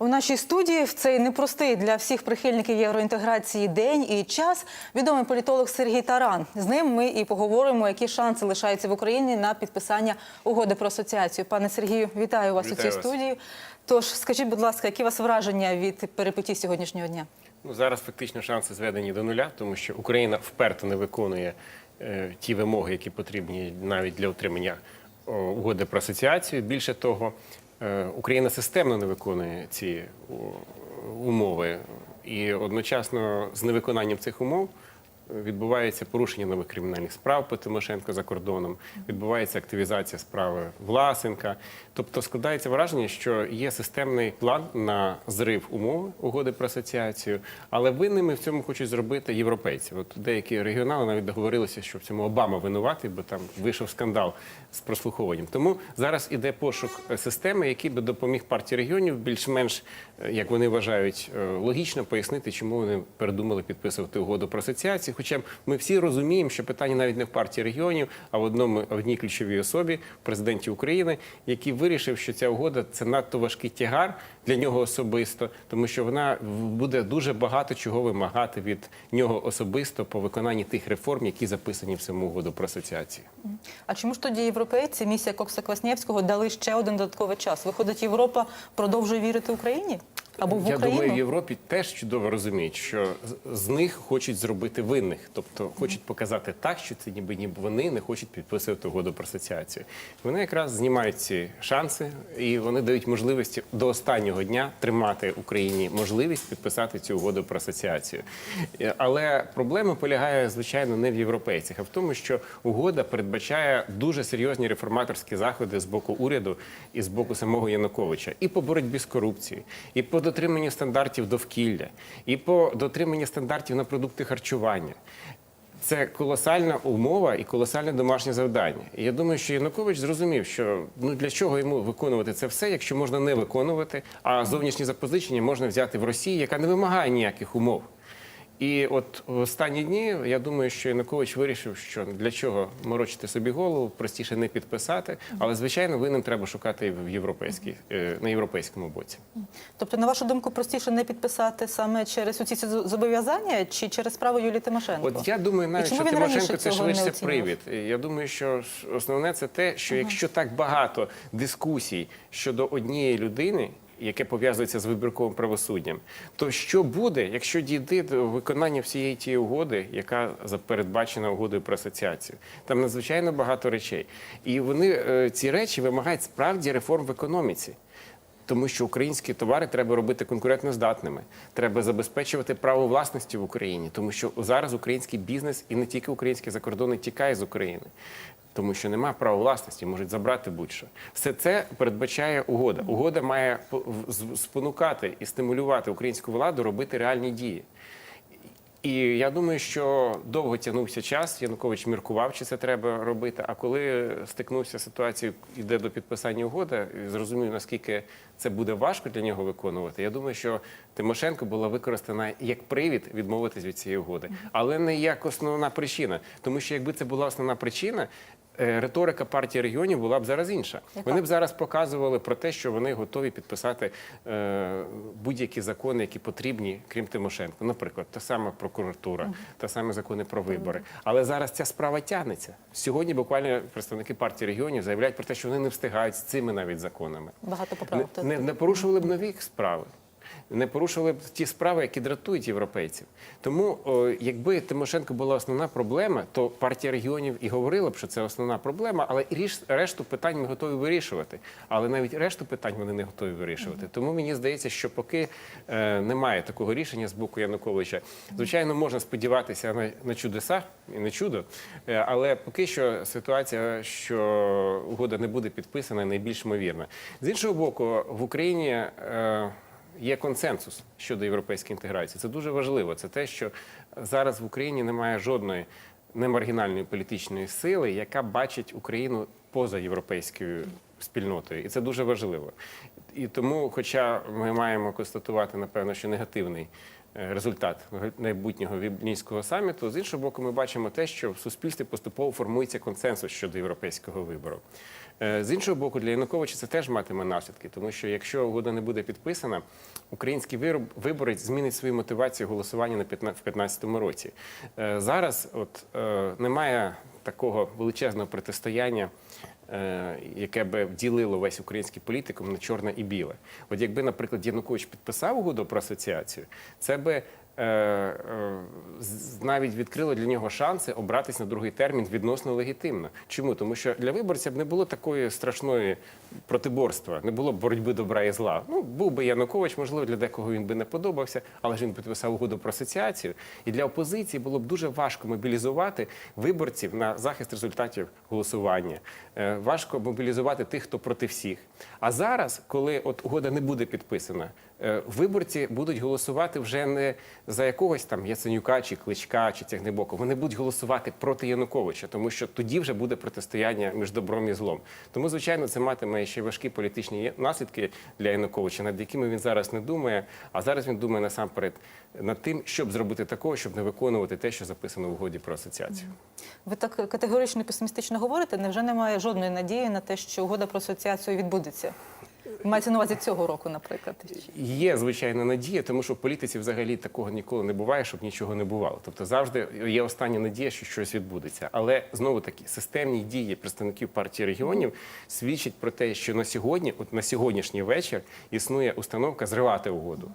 У нашій студії в цей непростий для всіх прихильників євроінтеграції день і час відомий політолог Сергій Таран. З ним ми і поговоримо, які шанси лишаються в Україні на підписання угоди про асоціацію. Пане Сергію, вітаю вас Вітаю у цій вас. студії. Тож скажіть, будь ласка, які у вас враження від перипетій сьогоднішнього дня? Ну, зараз фактично шанси зведені до нуля, тому що Україна вперто не виконує е, ті вимоги, які потрібні навіть для отримання угоди про асоціацію. Більше того, Україна системно не виконує ці умови, і одночасно з невиконанням цих умов. Відбувається порушення нових кримінальних справ по Тимошенко за кордоном, відбувається активізація справи Власенка. Тобто складається враження, що є системний план на зрив умови угоди про асоціацію, але винними в цьому хочуть зробити європейці. От деякі регіонали навіть договорилися, що в цьому Обама винуватий, бо там вийшов скандал з прослуховуванням. Тому зараз іде пошук е, системи, який би допоміг партії регіонів більш-менш, е, як вони вважають, е, логічно пояснити, чому вони передумали підписувати угоду про асоціацію. Хоча ми всі розуміємо, що питання навіть не в партії регіонів, а в одному в одній ключовій особі, президенті України, який вирішив, що ця угода це надто важкий тягар для нього особисто, тому що вона буде дуже багато чого вимагати від нього особисто по виконанні тих реформ, які записані в саму угоду про асоціацію. А чому ж тоді європейці, місія Кокса Кваснєвського дали ще один додатковий час? Виходить, Європа продовжує вірити Україні або в Я думаю, в Європі теж чудово розуміють, що з- них хочуть зробити винних, тобто хочуть показати так, що це ніби ніби вони не хочуть підписувати угоду про асоціацію. Вони якраз знімають ці шанси і вони дають можливості до останнього дня тримати Україні можливість підписати цю угоду про асоціацію. Е, Але проблема полягає звичайно не в європейцях, а в тому, що угода передбачає дуже серйозні реформаторські заходи з боку уряду і з боку самого Януковича, і по боротьбі з корупцією, і по дотриманню стандартів довкілля, і по дотриманню стандартів на продукти харчування. Це колосальна умова і колосальне домашнє завдання. І я думаю, що Янукович зрозумів, що ну для чого йому виконувати це все, якщо можна не виконувати, а зовнішні запозичення можна взяти в Росії, яка не вимагає ніяких умов. І от в останні дні я думаю, що Янукович вирішив, що для чого морочити собі голову, простіше не підписати, але звичайно винен треба шукати в європейській е, на європейському боці. Тобто, на вашу думку, простіше не підписати саме через ці зобов'язання чи через справу Юлії Тимошенко? От я думаю, навіть що Тимошенко це швидше привід. Я думаю, що основне це те, що якщо так багато дискусій щодо однієї людини. Яке пов'язується з вибірковим правосуддям, то що буде, якщо дійде до виконання всієї тієї угоди, яка передбачена угодою про асоціацію? Там надзвичайно багато речей, і вони е, ці речі вимагають справді реформ в економіці. Тому що українські товари треба робити конкурентноздатними. Треба забезпечувати право власності в Україні, тому що зараз український бізнес і не тільки український закордонний тікає з України, тому що немає права власності, можуть забрати будь-що. Все це передбачає угода. Угода має по- спонукати і стимулювати українську владу робити реальні дії. І я думаю, що довго тягнувся час. Янукович міркував, чи це треба робити. А коли стикнувся з ситуацією, йде до підписання угоди, і зрозумів, наскільки це буде важко для нього виконувати. Я думаю, що Тимошенко була використана як привід відмовитись від цієї угоди, але не як основна причина. Тому що якби це була основна причина. е, Риторика партії регіонів була б зараз інша. Яка? Вони б зараз показували про те, що вони готові підписати е, будь-які закони, які потрібні, крім Тимошенко. Наприклад, та сама прокуратура, та саме закони про вибори. Але зараз ця справа тягнеться. Сьогодні буквально представники партії регіонів заявляють про те, що вони не встигають з цими навіть законами. Багато Не, не, не порушували б нові справи. Не порушували б ті справи, які дратують європейців. Тому, о, якби Тимошенко була основна проблема, то партія регіонів і говорила б, що це основна проблема, але і ріш- решту питань ми готові вирішувати. Але навіть решту питань вони не готові вирішувати. Тому мені здається, що поки е, немає такого рішення з боку Януковича, звичайно, можна сподіватися на, на чудеса і не чудо. Е, але поки що ситуація, що угода не буде підписана, найбільш ймовірна. З іншого боку, в Україні. Е, Є консенсус щодо європейської інтеграції. Це дуже важливо. Це те, що зараз в Україні немає жодної немаргінальної політичної сили, яка бачить Україну поза європейською спільнотою, і це дуже важливо. і тому, хоча ми маємо констатувати, напевно, що негативний е, результат майбутнього Вільнюського саміту, з іншого боку, ми бачимо те, що в суспільстві поступово формується консенсус щодо європейського вибору. Е, З іншого боку, для Януковича це теж матиме наслідки, тому що якщо угода не буде підписана, український вироб- виборець змінить свою мотивацію голосування на 15 в 2015 році. Е, Зараз от е, немає такого величезного протистояння. е, Яке би ділило весь український політикум на чорне і біле. От якби, наприклад, Янукович підписав угоду про асоціацію, це би е, е, навіть відкрило для нього шанси обратись на другий термін відносно легітимно. Чому? Тому що для виборця б не було такої страшної протиборства, не було б боротьби добра і зла. Ну, був би Янукович, можливо, для декого він би не подобався, але ж він підписав угоду про асоціацію. І для опозиції було б дуже важко мобілізувати виборців на захист результатів голосування. Е, Важко мобілізувати тих, хто проти всіх. А зараз, коли от угода не буде підписана, виборці будуть голосувати вже не за якогось там Яценюка чи Кличка чи Тягнебока. Вони будуть голосувати проти Януковича, тому що тоді вже буде протистояння між добром і злом. Тому, звичайно, це матиме ще важкі політичні наслідки для Януковича, над якими він зараз не думає. А зараз він думає насамперед над тим, щоб зробити такого, щоб не виконувати те, що записано в угоді про асоціацію. Ви так категорично і песимістично говорите. Невже немає жодної надії на те, що угода про асоціацію відбудеться? Мається на увазі цього року, наприклад. Є звичайна надія, тому що в політиці взагалі такого ніколи не буває, щоб нічого не бувало. Тобто завжди є остання надія, що щось відбудеться. Але знову таки системні дії представників партії регіонів свідчать про те, що на сьогодні, от на сьогоднішній вечір, існує установка зривати угоду.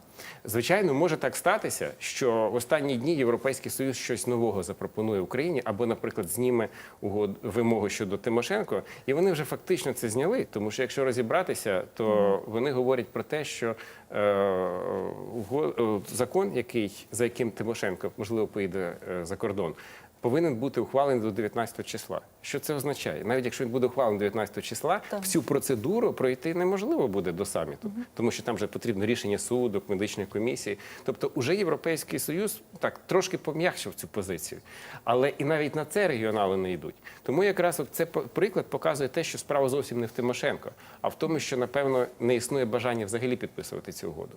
Звичайно, може так статися, що в останні дні Європейський Союз щось нового запропонує Україні, або, наприклад, зніме угод вимогу щодо Тимошенко, і вони вже фактично це зняли. Тому що якщо розібратися, то вони говорять про те, що е, е, закон, який за яким Тимошенко можливо поїде е, за кордон. Повинен бути ухвалений до 19 числа. Що це означає? Навіть якщо він буде ухвалений 19 числа, Так. всю процедуру пройти неможливо буде до саміту, тому що там вже потрібно рішення суду, медичної комісії. Тобто, уже Європейський Союз так трошки пом'якшив цю позицію. Але і навіть на це регіонали не йдуть. Тому якраз от це приклад показує те, що справа зовсім не в Тимошенко, а в тому, що напевно не існує бажання взагалі підписувати цю угоду.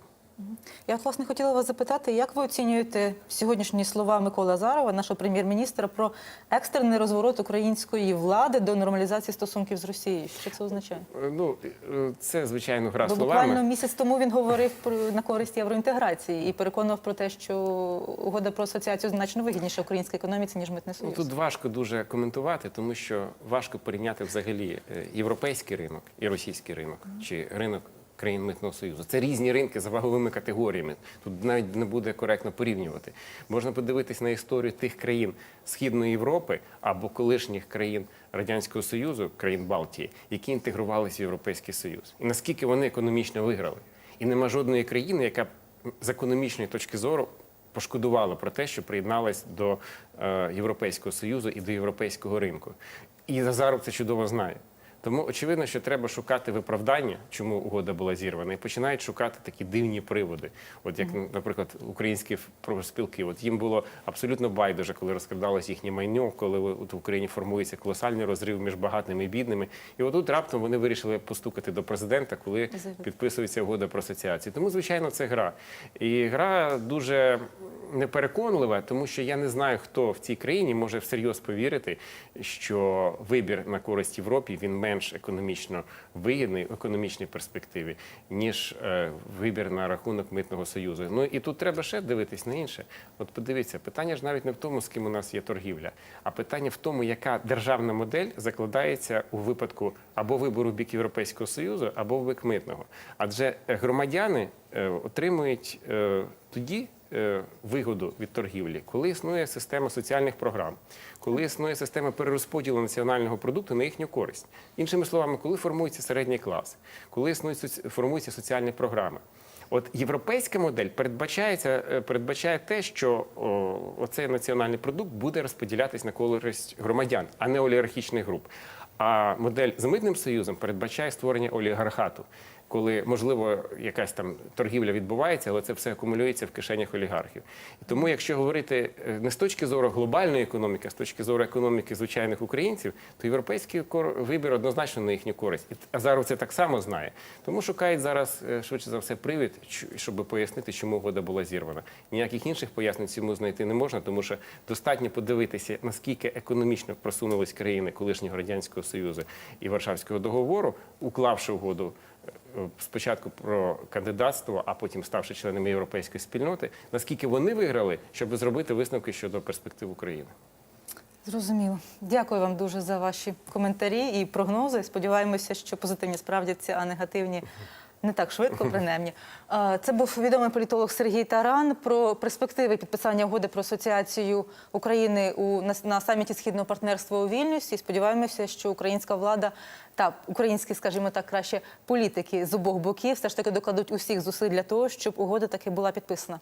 Я от, власне хотіла вас запитати, як ви оцінюєте сьогоднішні слова Миколи Азарова, нашого прем'єр-міністра, про екстрений розворот української влади до нормалізації стосунків з Росією? Що це означає? Е, Ну е, це звичайно гра Бо словами. буквально місяць тому він говорив про на користь євроінтеграції і переконував про те, що угода про асоціацію значно вигідніша українській економіці ніж митний Ну, тут важко дуже коментувати, тому що важко порівняти взагалі е, європейський ринок і російський ринок, чи ринок країн митного союзу. Це різні ринки за ваговими категоріями. Тут навіть не буде коректно порівнювати. Можна подивитись на історію тих країн Східної Європи або колишніх країн Радянського Союзу, країн Балтії, які інтегрувалися в Європейський Союз, і наскільки вони економічно виграли. І нема жодної країни, яка з економічної точки зору пошкодувала про те, що приєдналась до е, Європейського Союзу і до європейського ринку. І Назаров це чудово знає. Тому очевидно, що треба шукати виправдання, чому угода була зірвана, і починають шукати такі дивні приводи. От як, наприклад, українські профспілки. От їм було абсолютно байдуже, коли розкрадалось їхнє майно, коли от в Україні формується колосальний розрив між багатими і бідними. І отут раптом вони вирішили постукати до президента, коли підписується угода про асоціацію. Тому, звичайно, це гра. І гра дуже непереконлива, тому що я не знаю, хто в цій країні може всерйоз повірити, що вибір на користь Європі він менш економічно вигідний в економічній перспективі, ніж е, вибір на рахунок митного союзу. Ну і тут треба ще дивитись на інше. От подивіться, питання ж навіть не в тому, з ким у нас є торгівля, а питання в тому, яка державна модель закладається у випадку або вибору в бік Європейського союзу, або в бік митного. Адже громадяни е, отримують е, тоді вигоду від торгівлі, коли існує система соціальних програм, коли існує система перерозподілу національного продукту на їхню користь. Іншими словами, коли формується середній клас, коли існують формуються соціальні програми. От європейська модель передбачається, е, передбачає те, що о, оцей національний продукт буде розподілятись на користь громадян, а не олігархічних груп. А модель з митним союзом передбачає створення олігархату, коли можливо якась там торгівля відбувається, але це все акумулюється в кишенях олігархів. І тому, якщо говорити е, не з точки зору глобальної економіки, а з точки зору економіки звичайних українців, то європейський вибір однозначно на їхню користь. І Азаров це так само знає. Тому шукають зараз е, швидше за все привід, щоб пояснити, чому угода була зірвана. Ніяких інших пояснень цьому знайти не можна, тому що достатньо подивитися, наскільки економічно просунулись країни колишнього радянського союзу і Варшавського договору, уклавши угоду. Е, Спочатку про кандидатство, а потім ставши членами європейської спільноти, наскільки вони виграли, щоб зробити висновки щодо перспектив України. Зрозуміло. Дякую вам дуже за ваші коментарі і прогнози. Сподіваємося, що позитивні справдяться, а негативні не так швидко, принаймні. Це був відомий політолог Сергій Таран про перспективи підписання угоди про асоціацію України у на, на саміті східного партнерства у Вільнюсі. Сподіваємося, що українська влада та українські, скажімо так, краще політики з обох боків все ж таки докладуть усіх зусиль для того, щоб угода таки була підписана.